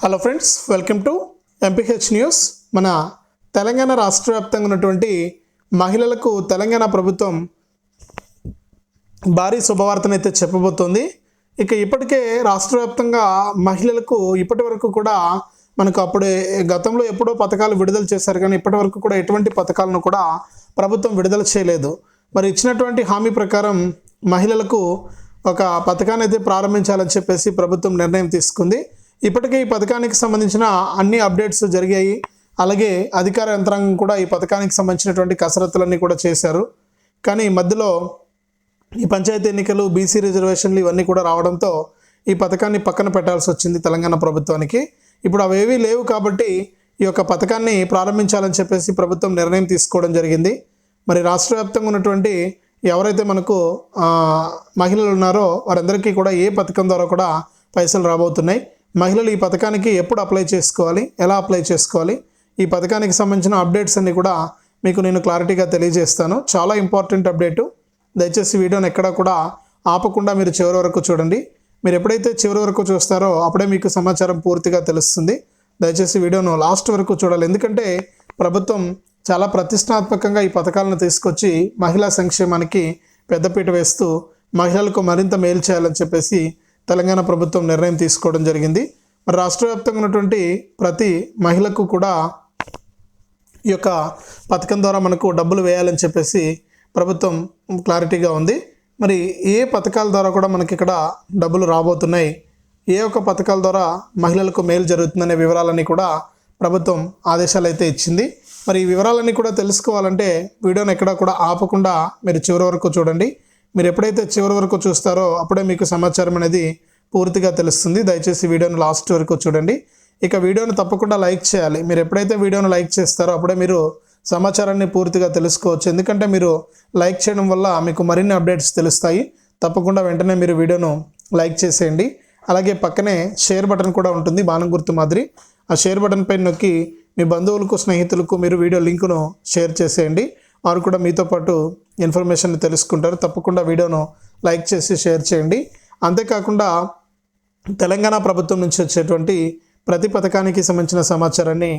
Hello friends welcome to MPH news మన తెలంగాణ రాష్ట్ర వ్యాప్తంగా ఉన్నటువంటి మహిళలకు తెలంగాణ ప్రభుత్వం భారీ శుభవార్తనైతే చెప్పబోతోంది. ఇక ఇప్పటికే రాష్ట్ర వ్యాప్తంగా మహిళలకు ఇప్పటి వరకు కూడా మనకు అప్పుడే గతంలో ఎప్పుడో పథకాలు విడుదల చేశారు. కానీ ఇప్పటి వరకు కూడా ఎటువంటి పథకాలను కూడా ప్రభుత్వం విడుదల చేయలేదు. మరి ఇచ్చినటువంటి హామీ ప్రకారం మహిళలకు ఒక పథకాన్ని అయితే ప్రారంభించాలని చెప్పేసి ప్రభుత్వం నిర్ణయం తీసుకుంది. ఇప్పటికే ఈ పథకానికి సంబంధించిన అన్ని అప్డేట్స్ జరిగాయి. అలాగే అధికార యంత్రాంగం కూడా ఈ పథకానికి సంబంధించినటువంటి కసరత్తులన్నీ కూడా చేశారు. కానీ మధ్యలో ఈ పంచాయతీ ఎన్నికలు బీసీ రిజర్వేషన్లు ఇవన్నీ కూడా రావడంతో ఈ పథకాన్ని పక్కన పెట్టాల్సి వచ్చింది తెలంగాణ ప్రభుత్వానికి. ఇప్పుడు అవేవీ లేవు కాబట్టి ఈ యొక్క పథకాన్ని ప్రారంభించాలని చెప్పేసి ప్రభుత్వం నిర్ణయం తీసుకోవడం జరిగింది. మరి రాష్ట్ర వ్యాప్తంగా ఉన్నటువంటి ఎవరైతే మనకు మహిళలు ఉన్నారో వారందరికీ కూడా ఏ పథకం ద్వారా కూడా పైసలు రాబోతున్నాయి. మహిళలు ఈ పథకానికి ఎప్పుడు అప్లై చేసుకోవాలి? ఎలా అప్లై చేసుకోవాలి? ఈ పథకానికి సంబంధించిన అప్డేట్స్ అన్ని కూడా మీకు నేను క్లారిటీగా తెలియజేస్తాను. చాలా ఇంపార్టెంట్ అప్డేటు. దయచేసి వీడియోని ఎక్కడా కూడా ఆపకుండా మీరు చివరి వరకు చూడండి. మీరు ఎప్పుడైతే చివరి వరకు చూస్తారో అప్పుడే మీకు సమాచారం పూర్తిగా తెలుస్తుంది. దయచేసి వీడియోను లాస్ట్ వరకు చూడాలి. ఎందుకంటే ప్రభుత్వం చాలా ప్రతిష్టాత్మకంగా ఈ పథకాలను తీసుకొచ్చి మహిళా సంక్షేమానికి పెద్దపీట వేస్తూ మహిళలకు మరింత మేలు చేయాలని చెప్పేసి తెలంగాణ ప్రభుత్వం నిర్ణయం తీసుకోవడం జరిగింది. మరి రాష్ట్ర వ్యాప్తంగా ఉన్నటువంటి ప్రతి మహిళకు కూడా ఈ యొక్క పథకం ద్వారా మనకు డబ్బులు వేయాలని చెప్పేసి ప్రభుత్వం క్లారిటీగా ఉంది. మరి ఏ పథకాల ద్వారా కూడా మనకి ఇక్కడ డబ్బులు రాబోతున్నాయి? ఏ ఒక్క పథకాల ద్వారా మహిళలకు మేలు జరుగుతుందనే వివరాలన్నీ కూడా ప్రభుత్వం ఆదేశాలు అయితే ఇచ్చింది. మరి ఈ వివరాలన్నీ కూడా తెలుసుకోవాలంటే వీడియోని ఎక్కడా కూడా ఆపకుండా మీరు చివరి వరకు చూడండి. మీరు ఎప్పుడైతే చివరి వరకు చూస్తారో అప్పుడే మీకు సమాచారం అనేది పూర్తిగా తెలుస్తుంది. దయచేసి వీడియోను లాస్ట్ వరకు చూడండి. ఇక వీడియోను తప్పకుండా లైక్ చేయాలి. మీరు ఎప్పుడైతే వీడియోను లైక్ చేస్తారో అప్పుడే మీరు సమాచారాన్ని పూర్తిగా తెలుసుకోవచ్చు. ఎందుకంటే మీరు లైక్ చేయడం వల్ల మీకు మరిన్ని అప్డేట్స్ తెలుస్తాయి. తప్పకుండా వెంటనే మీరు వీడియోను లైక్ చేసేయండి. అలాగే పక్కనే షేర్ బటన్ కూడా ఉంటుంది బాణం గుర్తు మాదిరి. ఆ షేర్ బటన్ పైన నొక్కి మీ బంధువులకు స్నేహితులకు మీరు వీడియో లింకును షేర్ చేసేయండి. వారు కూడా మీతో పాటు ఇన్ఫర్మేషన్ తెలుసుకుంటారు. తప్పకుండా వీడియోను లైక్ చేసి షేర్ చేయండి. అంతేకాకుండా తెలంగాణ ప్రభుత్వం నుంచి వచ్చేటువంటి ప్రతి పథకానికి సంబంధించిన సమాచారాన్ని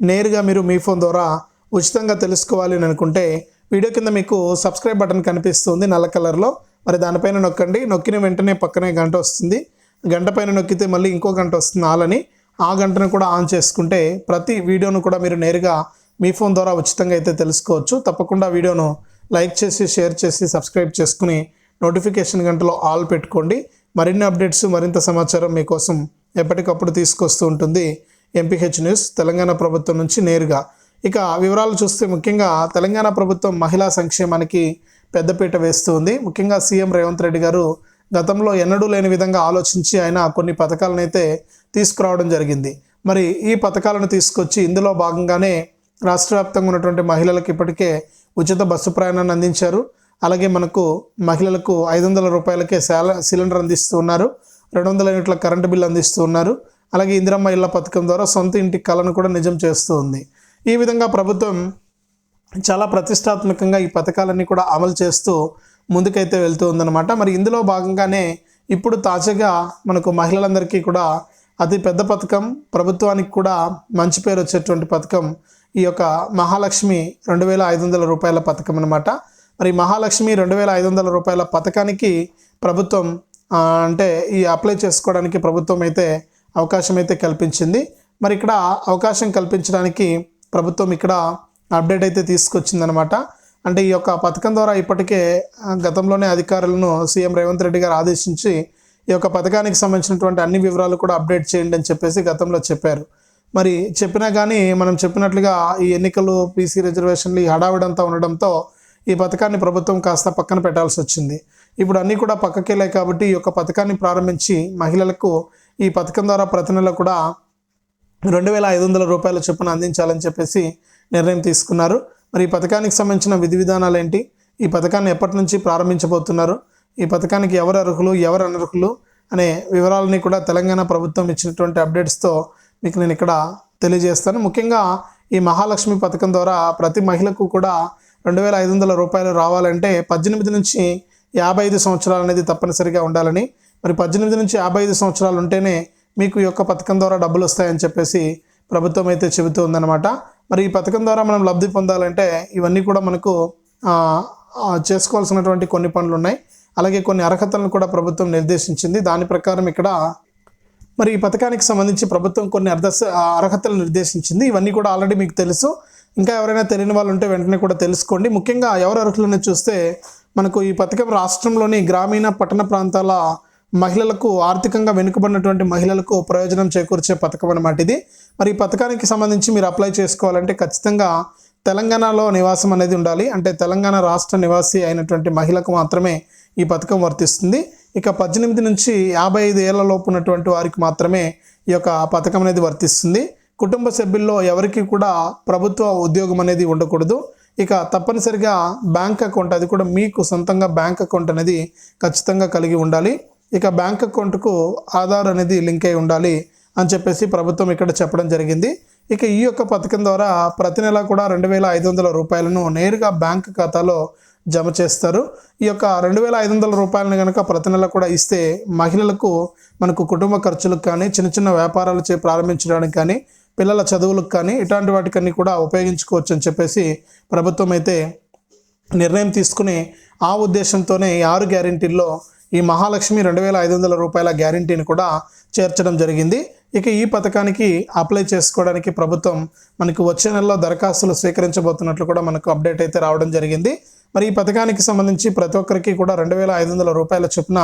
నేరుగా మీరు మీ ఫోన్ ద్వారా ఉచితంగా తెలుసుకోవాలి అని అనుకుంటే వీడియో కింద మీకు సబ్స్క్రైబ్ బటన్ కనిపిస్తుంది నల్ల కలర్లో మరి దానిపైన నొక్కండి. నొక్కిన వెంటనే పక్కనే గంట వస్తుంది. గంట పైన నొక్కితే మళ్ళీ ఇంకో గంట వస్తుంది ఆలని ఆ గంటను కూడా ఆన్ చేసుకుంటే ప్రతి వీడియోను కూడా మీరు నేరుగా మీ ఫోన్ ద్వారా ఉచితంగా అయితే తెలుసుకోవచ్చు. తప్పకుండా వీడియోను లైక్ చేసి షేర్ చేసి సబ్స్క్రైబ్ చేసుకుని నోటిఫికేషన్ గంటలో ఆల్ పెట్టుకోండి. మరిన్ని అప్డేట్స్ మరింత సమాచారం మీకోసం ఎప్పటికప్పుడు తీసుకొస్తూ ఉంటుంది ఎంపీహెచ్ న్యూస్ తెలంగాణ ప్రభుత్వం నుంచి నేరుగా. ఇక వివరాలు చూస్తే ముఖ్యంగా తెలంగాణ ప్రభుత్వం మహిళా సంక్షేమానికి పెద్దపీట వేస్తూ ఉంది ముఖ్యంగా సీఎం రేవంత్ రెడ్డి గారు గతంలో ఎన్నడూ లేని విధంగా ఆలోచించి ఆయన కొన్ని పథకాలను అయితే తీసుకురావడం జరిగింది. మరి ఈ పథకాలను తీసుకొచ్చి ఇందులో భాగంగానే రాష్ట్ర వ్యాప్తంగా ఉన్నటువంటి మహిళలకు ఇప్పటికే ఉచిత బస్సు ప్రయాణాన్ని అందించారు. అలాగే మనకు మహిళలకు ఐదు వందల రూపాయలకే శాల సిలిండర్ అందిస్తూ ఉన్నారు. రెండు వందల యూనిట్ల కరెంటు బిల్లు అందిస్తూ ఉన్నారు. అలాగే ఇందిరమ్మ ఇళ్ళ పథకం ద్వారా సొంత ఇంటి కళను కూడా నిజం చేస్తూ ఉంది. ఈ విధంగా ప్రభుత్వం చాలా ప్రతిష్టాత్మకంగా ఈ పథకాలన్నీ కూడా అమలు చేస్తూ ముందుకైతే వెళ్తూ ఉందన్నమాట. మరి ఇందులో భాగంగానే ఇప్పుడు తాజాగా మనకు మహిళలందరికీ కూడా అతి పెద్ద పథకం. ప్రభుత్వానికి కూడా మంచి పేరు వచ్చేటువంటి పథకం ఈ యొక్క మహాలక్ష్మి రెండు వేల ఐదు వందల రూపాయల పథకం అనమాట మరి మహాలక్ష్మి రెండు వేల ఐదు వందల రూపాయల పథకానికి ప్రభుత్వం అంటే ఈ అప్లై చేసుకోవడానికి ప్రభుత్వం అయితే అవకాశం అయితే కల్పించింది. మరి ఇక్కడ అవకాశం కల్పించడానికి ప్రభుత్వం ఇక్కడ అప్డేట్ అయితే తీసుకొచ్చిందనమాట అంటే ఈ యొక్క పథకం ద్వారా ఇప్పటికే గతంలోనే అధికారులను సీఎం రేవంత్ రెడ్డి గారు ఆదేశించి ఈ యొక్క పథకానికి సంబంధించినటువంటి అన్ని వివరాలు కూడా అప్డేట్ చేయండి అని చెప్పేసి గతంలో చెప్పారు. మరి చెప్పినా కానీ మనం చెప్పినట్లుగా ఈ ఎన్నికలు పీసీ రిజర్వేషన్లు ఈ హడావిడంతా ఉండడంతో ఈ పథకాన్ని ప్రభుత్వం కాస్త పక్కన పెట్టాల్సి వచ్చింది. ఇప్పుడు అన్నీ కూడా పక్కకెళ్ళాయి కాబట్టి ఈ యొక్క పథకాన్ని ప్రారంభించి మహిళలకు ఈ పథకం ద్వారా ప్రతి నెల కూడా రెండు వేల ఐదు వందల రూపాయల చొప్పున అందించాలని చెప్పేసి నిర్ణయం తీసుకున్నారు. మరి ఈ పథకానికి సంబంధించిన విధి విధానాలు ఏంటి? ఈ పథకాన్ని ఎప్పటి నుంచి ప్రారంభించబోతున్నారు? ఈ పథకానికి ఎవరు అర్హులు ఎవరు అనర్హులు అనే వివరాలని కూడా తెలంగాణ ప్రభుత్వం ఇచ్చినటువంటి అప్డేట్స్తో మీకు నేను ఇక్కడ తెలియజేస్తాను. ముఖ్యంగా ఈ మహాలక్ష్మి పథకం ద్వారా ప్రతి మహిళకు కూడా రెండు వేల ఐదు వందల రూపాయలు రావాలంటే పద్దెనిమిది నుంచి యాభై ఐదు సంవత్సరాలు అనేది తప్పనిసరిగా ఉండాలని మరి పద్దెనిమిది నుంచి యాభై ఐదు సంవత్సరాలు ఉంటేనే మీకు ఈ యొక్క పథకం ద్వారా డబ్బులు వస్తాయని చెప్పేసి ప్రభుత్వం అయితే చెబుతూ ఉందన్నమాట. మరి ఈ పథకం ద్వారా మనం లబ్ధి పొందాలంటే ఇవన్నీ కూడా మనకు చేసుకోవాల్సినటువంటి కొన్ని పనులు ఉన్నాయి. అలాగే కొన్ని అర్హతలను కూడా ప్రభుత్వం నిర్దేశించింది. దాని ప్రకారం ఇక్కడ మరి ఈ పథకానికి సంబంధించి ప్రభుత్వం కొన్ని అర్ధ అర్హతలు నిర్దేశించింది. ఇవన్నీ కూడా ఆల్రెడీ మీకు తెలుసు. ఇంకా ఎవరైనా తెలియని వాళ్ళు ఉంటే వెంటనే కూడా తెలుసుకోండి. ముఖ్యంగా ఎవరు అర్హులను చూస్తే మనకు ఈ పథకం రాష్ట్రంలోని గ్రామీణ పట్టణ ప్రాంతాల మహిళలకు ఆర్థికంగా వెనుకబడినటువంటి మహిళలకు ప్రయోజనం చేకూర్చే పథకం అనమాట ఇది. మరి ఈ పథకానికి సంబంధించి మీరు అప్లై చేసుకోవాలంటే ఖచ్చితంగా తెలంగాణలో నివాసం అనేది ఉండాలి. అంటే తెలంగాణ రాష్ట్ర నివాసి అయినటువంటి మహిళకు మాత్రమే ఈ పథకం వర్తిస్తుంది. ఇక పద్దెనిమిది నుంచి యాభై ఐదు ఏళ్ళలోపు ఉన్నటువంటి వారికి మాత్రమే ఈ యొక్క పథకం అనేది వర్తిస్తుంది. కుటుంబ సభ్యుల్లో ఎవరికి కూడా ప్రభుత్వ ఉద్యోగం అనేది ఉండకూడదు. ఇక తప్పనిసరిగా బ్యాంక్ అకౌంట్ అది కూడా మీకు సొంతంగా బ్యాంక్ అకౌంట్ అనేది ఖచ్చితంగా కలిగి ఉండాలి. ఇక బ్యాంక్ అకౌంట్కు ఆధార్ అనేది లింక్ అయి ఉండాలి అని చెప్పేసి ప్రభుత్వం ఇక్కడ చెప్పడం జరిగింది. ఇక ఈ యొక్క పథకం ద్వారా ప్రతి నెల కూడా రెండు వేల ఐదు వందల రూపాయలను నేరుగా బ్యాంక్ ఖాతాలో జమ చేస్తారు. ఈ యొక్క రెండు వేల ఐదు వందల రూపాయలను కనుక ప్రతి నెల కూడా ఇస్తే మహిళలకు మనకు కుటుంబ ఖర్చులకు కానీ చిన్న చిన్న వ్యాపారాలు చే ప్రారంభించడానికి కానీ పిల్లల చదువులకు కానీ ఇట్లాంటి వాటికన్నీ కూడా ఉపయోగించుకోవచ్చు అని చెప్పేసి ప్రభుత్వం అయితే నిర్ణయం తీసుకుని ఆ ఉద్దేశంతోనే ఈ ఆరు గ్యారంటీల్లో ఈ మహాలక్ష్మి రెండు వేల ఐదు వందల రూపాయల గ్యారంటీని కూడా చేర్చడం జరిగింది. ఇక ఈ పథకానికి అప్లై చేసుకోవడానికి ప్రభుత్వం మనకు వచ్చే నెలలో దరఖాస్తులు స్వీకరించబోతున్నట్లు కూడా మనకు అప్డేట్ అయితే రావడం జరిగింది. మరి ఈ పథకానికి సంబంధించి ప్రతి ఒక్కరికి కూడా రెండు వేల ఐదు వందల రూపాయల చొప్పున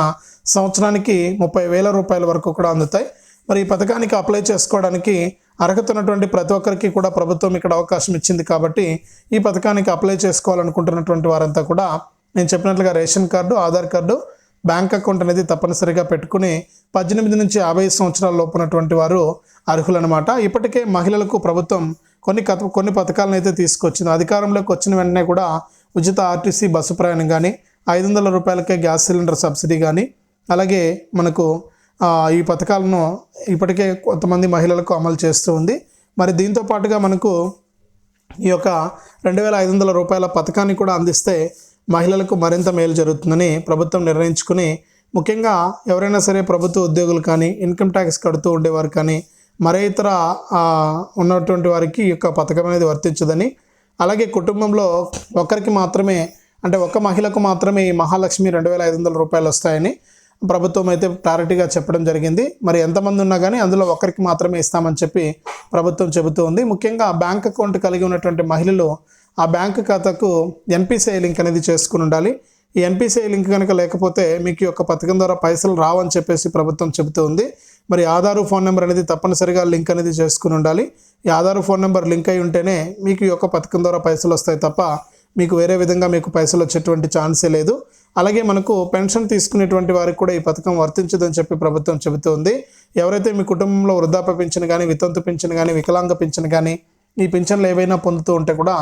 సంవత్సరానికి ముప్పై వేల రూపాయల వరకు కూడా అందుతాయి. మరి ఈ పథకానికి అప్లై చేసుకోవడానికి అర్హత ఉన్నటువంటి ప్రతి ఒక్కరికి కూడా ప్రభుత్వం ఇక్కడ అవకాశం ఇచ్చింది కాబట్టి ఈ పథకానికి అప్లై చేసుకోవాలనుకుంటున్నటువంటి వారంతా కూడా నేను చెప్పినట్లుగా ration card Aadhaar card bank account అనేది తప్పనిసరిగా పెట్టుకుని పద్దెనిమిది నుంచి యాభై సంవత్సరాల లోపు ఉన్నటువంటి వారు అర్హులనమాట ఇప్పటికే మహిళలకు ప్రభుత్వం కొన్ని కథ కొన్ని పథకాలను అయితే తీసుకొచ్చింది. అధికారంలోకి వచ్చిన వెంటనే కూడా ఉచిత ఆర్టీసీ బస్సు ప్రయాణం కానీ ఐదు వందల రూపాయలకే గ్యాస్ సిలిండర్ సబ్సిడీ కానీ అలాగే మనకు ఈ పథకాలను ఇప్పటికే కొంతమంది మహిళలకు అమలు చేస్తూ ఉంది. మరి దీంతో పాటుగా మనకు ఈ యొక్క రెండు వేల ఐదు వందల రూపాయల పథకాన్ని కూడా అందిస్తే మహిళలకు మరింత మేలు జరుగుతుందని ప్రభుత్వం నిర్ణయించుకుని ముఖ్యంగా ఎవరైనా సరే ప్రభుత్వ ఉద్యోగులు కానీ ఇన్కమ్ ట్యాక్స్ కడుతూ ఉండేవారు కానీ మరే ఇతర ఉన్నటువంటి వారికి ఈ యొక్క పథకం అనేది వర్తించదని అలాగే కుటుంబంలో ఒకరికి మాత్రమే అంటే ఒక మహిళకు మాత్రమే ఈ మహాలక్ష్మి రెండు వేల ఐదు వందల రూపాయలు వస్తాయని ప్రభుత్వం అయితే క్లారిటీగా చెప్పడం జరిగింది. మరి ఎంతమంది ఉన్నా కానీ అందులో ఒకరికి మాత్రమే ఇస్తామని చెప్పి ప్రభుత్వం చెబుతూ ఉంది. ముఖ్యంగా బ్యాంక్ అకౌంట్ కలిగి ఉన్నటువంటి మహిళలు ఆ బ్యాంక్ ఖాతాకు ఎన్పిసిఐ లింక్ అనేది చేసుకుని ఉండాలి. ఈ ఎన్పిసిఐ లింక్ కనుక లేకపోతే మీకు ఈ యొక్క పథకం ద్వారా పైసలు రావని చెప్పేసి ప్రభుత్వం చెబుతూ ఉంది. మరి ఆధారు ఫోన్ నెంబర్ అనేది తప్పనిసరిగా లింక్ అనేది చేసుకుని ఉండాలి. ఈ ఆధారు ఫోన్ నెంబర్ లింక్ అయి ఉంటేనే మీకు ఈ యొక్క పథకం ద్వారా పైసలు వస్తాయి తప్ప మీకు వేరే విధంగా మీకు పైసలు వచ్చేటువంటి ఛాన్సే లేదు. అలాగే మనకు పెన్షన్ తీసుకునేటువంటి వారికి కూడా ఈ పథకం వర్తించదని చెప్పి ప్రభుత్వం చెబుతోంది. ఎవరైతే మీ కుటుంబంలో వృద్ధాప్య పింఛను కానీ వితంతు పింఛను కానీ వికలాంగ పింఛను కానీ ఈ పింఛన్లు ఏవైనా పొందుతూ ఉంటే కూడా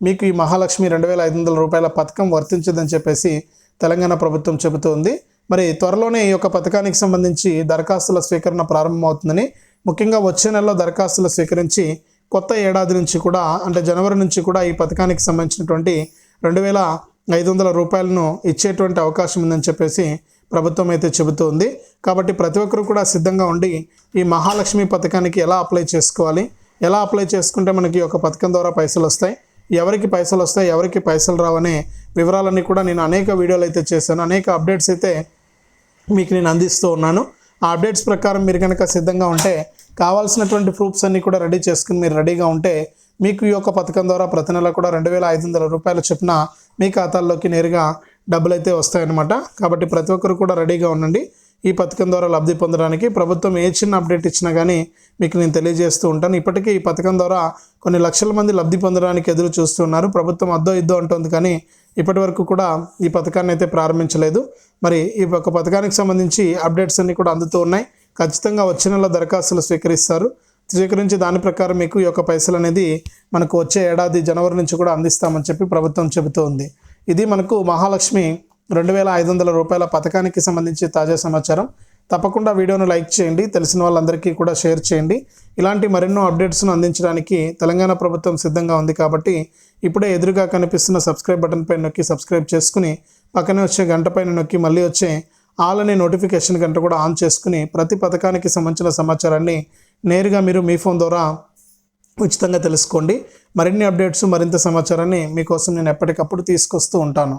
మీకు ఈ మహాలక్ష్మి రెండు వేల ఐదు వందల రూపాయల పథకం వర్తించదని చెప్పేసి తెలంగాణ ప్రభుత్వం చెబుతోంది. మరి త్వరలోనే ఈ యొక్క పథకానికి సంబంధించి దరఖాస్తుల స్వీకరణ ప్రారంభమవుతుందని ముఖ్యంగా వచ్చే నెలలో దరఖాస్తులు స్వీకరించి కొత్త ఏడాది నుంచి కూడా అంటే జనవరి నుంచి కూడా ఈ పథకానికి సంబంధించినటువంటి రెండు వేల ఐదు వందల రూపాయలను ఇచ్చేటువంటి అవకాశం ఉందని చెప్పేసి ప్రభుత్వం అయితే చెబుతోంది. కాబట్టి ప్రతి ఒక్కరు కూడా సిద్ధంగా ఉండి ఈ మహాలక్ష్మి పథకానికి ఎలా అప్లై చేసుకోవాలి ఎలా అప్లై చేసుకుంటే మనకి ఒక పథకం ద్వారా పైసలు వస్తాయి ఎవరికి పైసలు వస్తాయి ఎవరికి పైసలు రావనే వివరాలన్నీ కూడా నేను అనేక వీడియోలు అయితే చేశాను. అనేక అప్డేట్స్ అయితే మీకు నేను అందిస్తూ ఉన్నాను. ఆ అప్డేట్స్ ప్రకారం మీరు కనుక సిద్ధంగా ఉంటే కావాల్సినటువంటి ప్రూఫ్స్ అన్నీ కూడా రెడీ చేసుకుని మీరు రెడీగా ఉంటే మీకు ఈ యొక్క పథకం ద్వారా ప్రతి నెల కూడా రెండు వేల ఐదు వందల రూపాయల చొప్పున మీ ఖాతాల్లోకి నేరుగా డబ్బులు అయితే వస్తాయన్నమాట. కాబట్టి ప్రతి ఒక్కరు కూడా రెడీగా ఉండండి. ఈ పథకం ద్వారా లబ్ధి పొందడానికి ప్రభుత్వం ఏ చిన్న అప్డేట్ ఇచ్చినా కానీ మీకు నేను తెలియజేస్తూ ఉంటాను. ఇప్పటికీ ఈ పథకం ద్వారా కొన్ని లక్షల మంది లబ్ధి పొందడానికి ఎదురు చూస్తున్నారు. ప్రభుత్వం అద్దో ఇద్దో అంటుంది కానీ ఇప్పటి వరకు కూడా ఈ పథకాన్ని అయితే ప్రారంభించలేదు. మరి ఈ యొక్క పథకానికి సంబంధించి అప్డేట్స్ అన్నీ కూడా అందుతూ ఉన్నాయి. ఖచ్చితంగా వచ్చే నెల దరఖాస్తులు స్వీకరిస్తారు. స్వీకరించి దాని ప్రకారం మీకు ఈ యొక్క పైసలు అనేది మనకు వచ్చే ఏడాది జనవరి నుంచి కూడా అందిస్తామని చెప్పి ప్రభుత్వం చెబుతోంది ఇది మనకు మహాలక్ష్మి రెండు వేల ఐదు వందల రూపాయల పథకానికి సంబంధించి తాజా సమాచారం. తప్పకుండా వీడియోను లైక్ చేయండి తెలిసిన వాళ్ళందరికీ కూడా షేర్ చేయండి. ఇలాంటి మరెన్నో అప్డేట్స్ను అందించడానికి తెలంగాణ ప్రభుత్వం సిద్ధంగా ఉంది కాబట్టి ఇప్పుడే ఎదురుగా కనిపిస్తున్న సబ్స్క్రైబ్ బటన్ పైన నొక్కి సబ్స్క్రైబ్ చేసుకుని పక్కనే వచ్చే గంట పైన నొక్కి మళ్ళీ వచ్చే ఆల్ అనే నోటిఫికేషన్ గంట కూడా ఆన్ చేసుకుని ప్రతి పథకానికి సంబంధించిన సమాచారాన్ని నేరుగా మీరు మీ ఫోన్ ద్వారా ఉచితంగా తెలుసుకోండి. మరిన్ని అప్డేట్స్ మరింత సమాచారాన్ని మీకోసం నేను ఎప్పటికప్పుడు తీసుకొస్తూ ఉంటాను.